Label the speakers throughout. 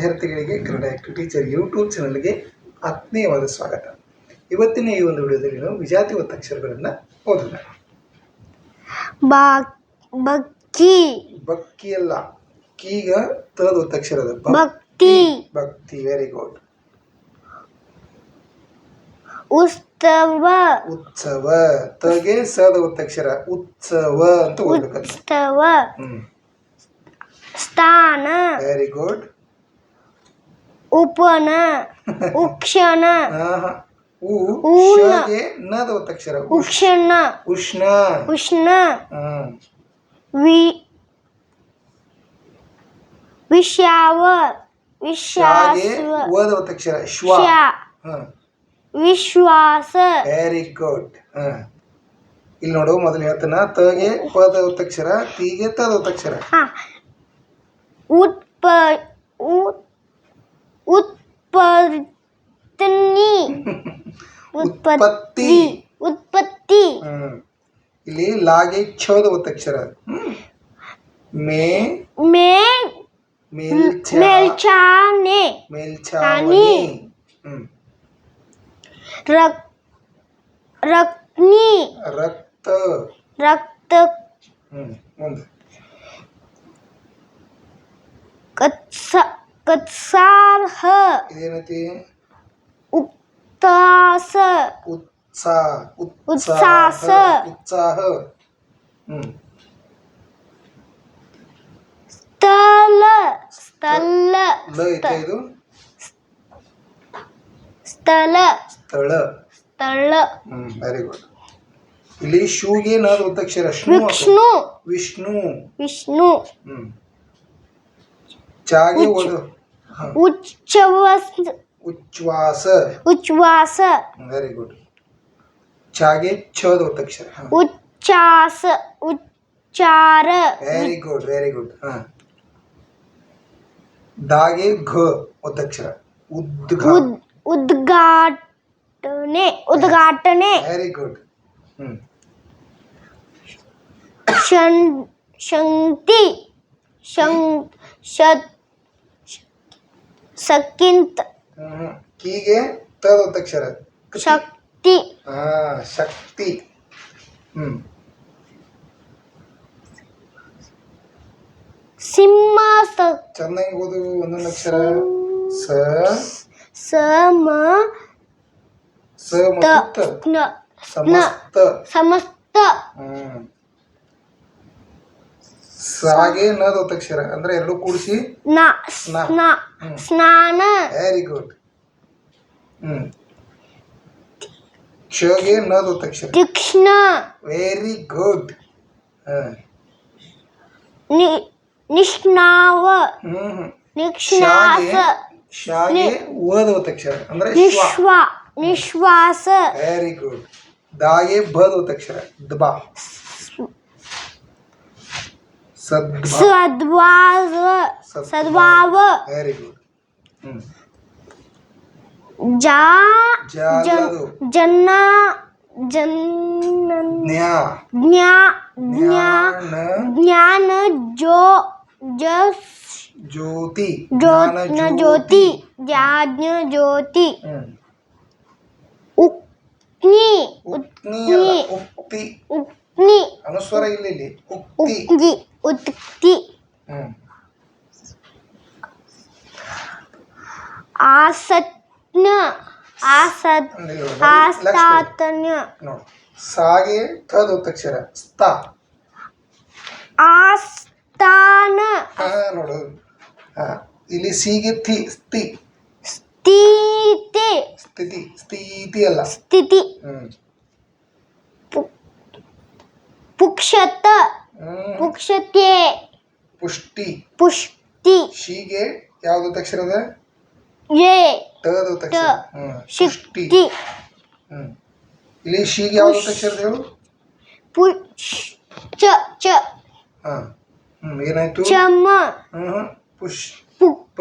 Speaker 1: ವಿದ್ಯಾರ್ಥಿಗಳಿಗೆ Kannada active teacher YouTube ಚಾನಲ್ಗೆ ಆತ್ಮೀಯವಾದ ಸ್ವಾಗತ. ಇವತ್ತಿನ ಈ ಒಂದು ವಿಡಿಯೋದಲ್ಲಿ ನಾವು ವಿಜಾತಿ ಒತ್ತಕ್ಷರಗಳನ್ನು ಓದೋಣ.
Speaker 2: ಬಾ ಬಕ್ಕಿ.
Speaker 1: ಬಕ್ಕಿ ಅಲ್ಲ ಕೀಗ ತದ ಒತ್ತಕ್ಷರ
Speaker 2: ಭಕ್ತಿ
Speaker 1: ಭಕ್ತಿ ವೆರಿ ಗುಡ್
Speaker 2: ಉತ್ಸವ.
Speaker 1: ಉತ್ಸವ ತಗೆ ಸದ ಒತ್ತಕ್ಷರ ಉತ್ಸವ ಅಂತ
Speaker 2: ಉತ್ಸವ.
Speaker 1: ಹ್ಮ್.
Speaker 2: ಸ್ಥಾನ.
Speaker 1: Very good
Speaker 2: ಉಪನ ಉಕ್ಷಣ.
Speaker 1: ಉ
Speaker 2: ಊನ.
Speaker 1: ಶಗೆ ನದ ಒತ್ತಕ್ಷರ
Speaker 2: ಉಕ್ಷಣ.
Speaker 1: ಉಷ್ಣ.
Speaker 2: ಉಷ್ಣ.
Speaker 1: ಹ್ಮ್
Speaker 2: ವಿ ವಿಷಾವ
Speaker 1: ಶಾಗೆ
Speaker 2: ವಿಶ್ವಾಸ.
Speaker 1: ಓದ ಒತ್ತಕ್ಷರ ಶ್ವ. ಹ್ಮ್
Speaker 2: ವಿಶ್ವಾಸ.
Speaker 1: ವೆರಿ ಗುಡ್ ಇಲ್ಲಿ ನೋಡು ಮೊದಲು ಹೇಳ್ತಾನ ತಗೆ ಪದ ಒತ್ತಕ್ಷರ ತೀಗೆ ತದ ಒತ್ತಕ್ಷರ
Speaker 2: ಹ. ಉತ್ಪ ಉತ್- ಉತ್ಪತ್ತಿ.
Speaker 1: ಉತ್ಪತ್ತಿ.
Speaker 2: ಉತ್ಪತ್ತಿ.
Speaker 1: ಹ್ಮ್. ಇಲ್ಲಿ ಲಾಗೆ ಛೋದ ಒತ್ತಕ್ಷರ. ಹ್ಮ್. ಮೇ.
Speaker 2: ಮೇ.
Speaker 1: ಮೇಲ್ಛ.
Speaker 2: ಮೇಲ್ಚಾನೆ
Speaker 1: ಮೇಲ್ಛಾವಣಿ. ಹ್ಮ್.
Speaker 2: ರಕ್ ರಕ್ನಿ.
Speaker 1: ರಕ್ತ.
Speaker 2: ರಕ್ತ.
Speaker 1: ಹ್ಮ್. ಮುಂದೆ
Speaker 2: ಕತ್ಸ. ಕತ್ಸಾರ್ಹ
Speaker 1: ಇದೇನೈತಿ?
Speaker 2: ಉತ್ತಾಸ
Speaker 1: ಉತ್ಸಾಹ
Speaker 2: ಉತ್ಸಾಹ.
Speaker 1: ಉತ್ಸಾಹ. ಹ್ಮ್.
Speaker 2: ಸ್ಥಳ ಸ್ಥಳ
Speaker 1: ಲ ಐತೆ ಇದು?
Speaker 2: ಸ್ಥಳ.
Speaker 1: ಸ್ಥಳ.
Speaker 2: ಸ್ಥಳ.
Speaker 1: ಹ್ಮ್ ವೆರಿ ಗುಡ್ ಇಲ್ಲಿ ಶೂಗೆ ನಾದ ಒತ್ತಕ್ಷರ ಹಾಕು.
Speaker 2: ವಿಷ್ಣು.
Speaker 1: ವಿಷ್ಣು.
Speaker 2: ವಿಷ್ಣು.
Speaker 1: ಹ್ಮ್. ಚಾಗೆ ಓದು ಹ.
Speaker 2: ಉಚ್ಛವಸ್
Speaker 1: ಉಚ್ಛ್ವಾಸ
Speaker 2: ಉಚ್ಛ್ವಾಸ
Speaker 1: ವೆರಿ ಗುಡ್ ಚಾಗೆ ಛದ ಒತ್ತಕ್ಷರ
Speaker 2: ಉಚ್ಛಾಸ ಉಚ್ಚಾರ
Speaker 1: ವೆರಿ ಗುಡ್ ವೆರಿ ಗುಡ್ ಹ ದಾಗೆ ಘ ಒತ್ತಕ್ಷರ ಉದ್ಘ
Speaker 2: ಉದ್ ಉದ್ಘಾಟನೆ ಉದ್ಘಾಟನೆ
Speaker 1: ವೆರಿ ಗುಡ್ ಹ್ಮ್
Speaker 2: ಶಂ ಶಕ್ತಿ ಶಂ ಶತ್ ಸಕ್ಕಿಂತ
Speaker 1: ಹ್ಮ್. ಕೀಗೆ ತದ ಒತ್ತಕ್ಷರ
Speaker 2: ಶಕ್ತಿ.
Speaker 1: ಹಾ ಶಕ್ತಿ. ಹ್ಮ್.
Speaker 2: ಸಿಂಹ ಸ
Speaker 1: ಚೆನ್ನಾಗಿ ಓದು ಒಂದೊಂದು ಅಕ್ಷರ. ಸ.
Speaker 2: ಸಮ
Speaker 1: ಸ ಮತ್ತು ತ.
Speaker 2: ನ-
Speaker 1: ಸಮಸ್ತ.
Speaker 2: ಸಮಸ್ತ.
Speaker 1: ಹ್ಮ್. ಸಾಗೆ ನದ ಒತ್ತಕ್ಷರ ಅಂದ್ರೆ ಎರಡು ಕೂಡಿಸಿ
Speaker 2: ನ
Speaker 1: ಸ್ನ. ನಾ
Speaker 2: ಸ್ನಾನ.
Speaker 1: ವೆರಿ ಗುಡ್ ಹ್ಮ್. ಕ್ಷಗೆ ನದ ಒತ್ತಕ್ಷರ
Speaker 2: ತೀಕ್ಷ್ಣ.
Speaker 1: ವೆರಿ ಗುಡ್
Speaker 2: ನಿ- ನಿಷ್ಣಾವ.
Speaker 1: ಹ್ಮ್
Speaker 2: ನಿಕ್ಷಾಸ
Speaker 1: ಶಾಗೆ ಓದ ಒತ್ತಕ್ಷರ ಅಂದ್ರೆ ಶ್ವ.
Speaker 2: ನಿಶ್ವ ನಿಶ್ವಾಸ.
Speaker 1: ವೆರಿ ಗುಡ್ ದಾಗೆ ಬದ ಒತ್ತಕ್ಷರ ದಬಾ. ಸದ್ಭ
Speaker 2: ಸದ್ವಾವ ಸದ್ವಾವ
Speaker 1: ವೆರಿ ಗುಡ್ ಹ್ಮ್
Speaker 2: ಜಾ
Speaker 1: ಜಾಲದು
Speaker 2: ಜನ್ನ ಜನ್
Speaker 1: ಜ್ಞಾ
Speaker 2: ಜ್ಞಾ ಜ್ಞಾ
Speaker 1: ಜ್ಞಾನ
Speaker 2: ಜ್ಞಾನ ಜೋ ಜಸ್
Speaker 1: ಜ್ಯೋತಿ
Speaker 2: ಜ್ಯೋತ್ನ
Speaker 1: ಜ್ಞಾನ
Speaker 2: ಜ್ಯೋತಿ ಜ್ಞಾನ ಜ್ಯೋತಿ
Speaker 1: ಹ್ಮ್
Speaker 2: ಉಕ್ನಿ
Speaker 1: ಉಕ್ತಿ ಅಲ್ಲ ಉಕ್ತಿ
Speaker 2: ಉಕ್ನಿ
Speaker 1: ಅನುಸ್ವರ ಇಲ್ಲ ಇಲ್ಲಿ ಉಕ್ತಿ ನೋಡು ಸಾಗೆ ತದ ಒತ್ತಕ್ಷರ ಸ್ತ.
Speaker 2: ಆಸ್ಥಾನ.
Speaker 1: ನೋಡು. ಇಲ್ಲಿ ಸಿಗೆ ಥಿ ಸ್ತಿ.
Speaker 2: ಸ್ಥಿತಿ.
Speaker 1: ಸ್ಥಿತಿ ಸ್ಥಿತಿ ಅಲ್ಲ.
Speaker 2: ಸ್ಥಿತಿ. ಪುಕ್ಷತ. ಪುಕ್ಷತೆ
Speaker 1: ಪುಷ್ಟಿ.
Speaker 2: ಪುಷ್ಟಿ.
Speaker 1: ಶೀಗೆ ಯಾವ್ದು ತಕ್ಷರ ಅದ?
Speaker 2: ಎ
Speaker 1: ತದ ಒತ್ತಕ್ಷರ
Speaker 2: ತ.
Speaker 1: ಹ್ಮ್. ಪುಷ್ಟಿ. ಹ್ಮ್. ಇಲ್ಲಿ ಶಿಗೆ ಯಾವ್ದು ಅಕ್ಷರ ಹೇಳು?
Speaker 2: ಪು ಚ. ಚ
Speaker 1: ಹಾ. ಹ್ಮ್ ಏನಾಯ್ತು?
Speaker 2: ಚಮ.
Speaker 1: ಹ್ಮ್. ಪುಷ್.
Speaker 2: ಪು.
Speaker 1: ಪ.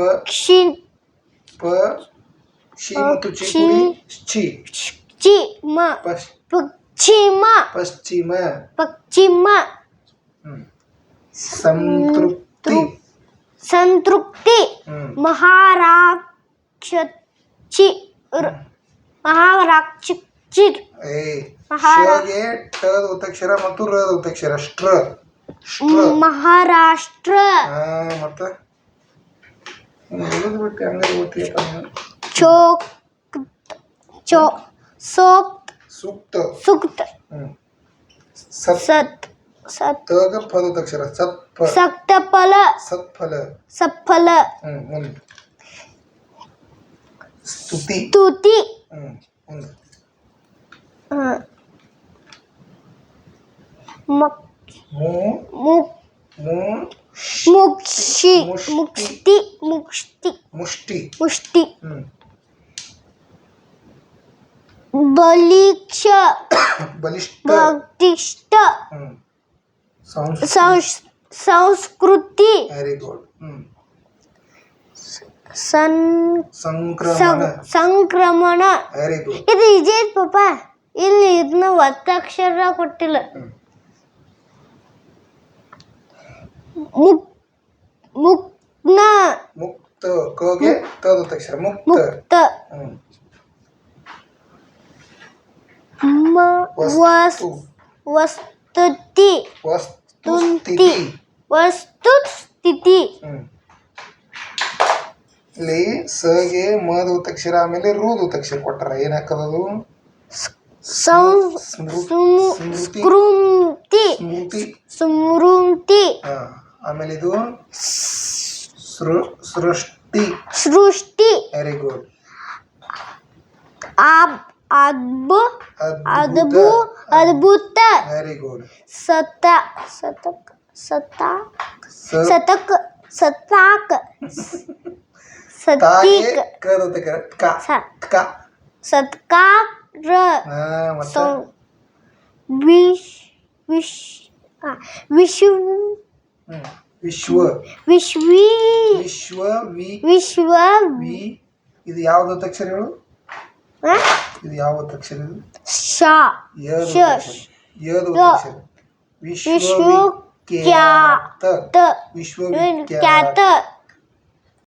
Speaker 1: ಪ. ಶಿ ಮತ್ತು ಚಿ ಕೂಡಿ. ಚಿ
Speaker 2: ಮ.
Speaker 1: ಪಶ್.
Speaker 2: ಪಶ್ಚಿಮ.
Speaker 1: ಪಶ್ಚಿಮ. ಸಂತೃಪ್ತಿ.
Speaker 2: ಸಂತೃಪ್ತಿ. ಮಹಾರಾಕ್ಷಿ ರ್- ಮಹಾರಾಕ್ಷಿ
Speaker 1: ಶಗೆ ಟದ ಒತ್ತಕ್ಷರ ಮತ್ತು ರದ ಒತ್ತಕ್ಷರ ಸ್ಟ್ರ ಸ್ಟ್ರ
Speaker 2: ಮಹಾರಾಷ್ಟ್ರ.
Speaker 1: ಆ ಮತ್ತ? ಓದೋದು ಬಿಟ್ಟು ಹಂಗ ಓದ್ತೀಯಪ್ಪ ನೀನು
Speaker 2: ಚೋಕ್ ಚೋ ಸೋಕ್ತ್.
Speaker 1: ಸೂಕ್ತ.
Speaker 2: ಸೂಕ್ತ
Speaker 1: ಸತ್.
Speaker 2: ಸತ್ ಸತ್
Speaker 1: ತಗ ಪದ ಒತ್ತಕ್ಷರ ಸತ್ಪ
Speaker 2: ಸಕ್ತಫಲ
Speaker 1: ಸತ್ಫಲ
Speaker 2: ಸಫಲ
Speaker 1: ಹ್ಮ್ ಮುಂದೆ ಸ್ತುತಿ
Speaker 2: ತುತಿ
Speaker 1: ಹ್ಮ್ ಮುಂದೆ
Speaker 2: ಮಕ್
Speaker 1: ಮೂ
Speaker 2: ಮುಕ್
Speaker 1: ಮೂ
Speaker 2: ಮುಕ್ಷಿ
Speaker 1: ಮುಷ್ಟಿ.
Speaker 2: ಮುಕ್ತಿ ಮುಕ್ತಿ
Speaker 1: ಮುಷ್ಟಿ
Speaker 2: ಮುಷ್ಟಿ
Speaker 1: ಹ್ಮ್
Speaker 2: ಬಲಿಕ್ಷ
Speaker 1: ಬಲಿಷ್ಠ
Speaker 2: ಭಕ್ತಿಷ್ಠ
Speaker 1: ಹ್ಮ್ ಸಂಸ್
Speaker 2: ಸಂಸ್- ಸಂಸ್ಕೃತಿ.
Speaker 1: ವೆರಿ ಗುಡ್ ಹ್ಮ್ ಸಂಕ್ರಮಣ.
Speaker 2: ಸಂ- ಸಂಕ್ರಮಣ.
Speaker 1: ವೆರಿ ಗುಡ್
Speaker 2: ಇದು ಐತ್ ಪಾಪ. ಇಲ್ಲಿ ಇದನ್ನ ಒತ್ತಕ್ಷರ ಕೊಟ್ಟಿಲ್ಲ.
Speaker 1: ಹ್ಮ್.
Speaker 2: ಮುಕ್ ಮುಕ್ನ
Speaker 1: ಮುಕ್ತ ಕಗೆ ಮುಕ್ತ.
Speaker 2: ಮುಕ್ತ.
Speaker 1: ವಸ್ತು. ಸ್ಥಿತಿ.
Speaker 2: ವಸ್ತು ಸ್ಥಿತಿ.
Speaker 1: ಹ್ಮ್. ಇಲ್ಲಿ ಸಗೆ ಮದ ಒತ್ತಕ್ಷರ ಆಮೇಲೆ ರೂದ್ ಒತ್ತಕ್ಷರ ಕೊಟ್ಟಾರ. ಏನ್ ಅದು
Speaker 2: ಸಂ-
Speaker 1: ಸ್ಮೃ-
Speaker 2: ಸುಮು-
Speaker 1: ಸ್ಮೃತಿ.
Speaker 2: ಸ್ಮೃತಿ.
Speaker 1: ಆಮೇಲೆ ಇದು ಸೃ ಸೃಷ್ಟಿ.
Speaker 2: ಸೃಷ್ಟಿ.
Speaker 1: ವೆರಿ ಗುಡ್ ಅದ್ಭುತ.
Speaker 2: ಅದ್ಭುತ.
Speaker 1: ವೆರಿ ಗುಡ್
Speaker 2: ಸತ ಸತಕ್ ಸತಾಕ್
Speaker 1: ಸ
Speaker 2: ಸತಕ್ ಸತಾಕ್
Speaker 1: ತಾಗೆ
Speaker 2: ಸತೀಕ್
Speaker 1: ಕದ ಒತ್ತಕ್ಷರ ಕ
Speaker 2: ಸ-
Speaker 1: ಕ
Speaker 2: ಸತ್ಕಾರ
Speaker 1: ಹಾ ಮತ್ತೆ
Speaker 2: ಸಂ- ವಿಶ್ ವಿಶ್ ಆ, ವಿಶ್ವ
Speaker 1: ಹ್ಮ್. ವಿಶ್ವ
Speaker 2: ವಿಶ್ವಿ
Speaker 1: ವಿಶ್ವ ವಿ
Speaker 2: ವಿಶ್ವ
Speaker 1: ವಿ ಇದು ಯಾವ್ದು ಒತ್ತಕ್ಷರ ಹೇಳು?
Speaker 2: ಆ?
Speaker 1: ಇದು ಯಾವ ಒತ್ತಕ್ಷರ ಇದು
Speaker 2: ಶ.
Speaker 1: ಯದ
Speaker 2: ಶ
Speaker 1: ಒತ್ತಕ್ಷರ ಯದ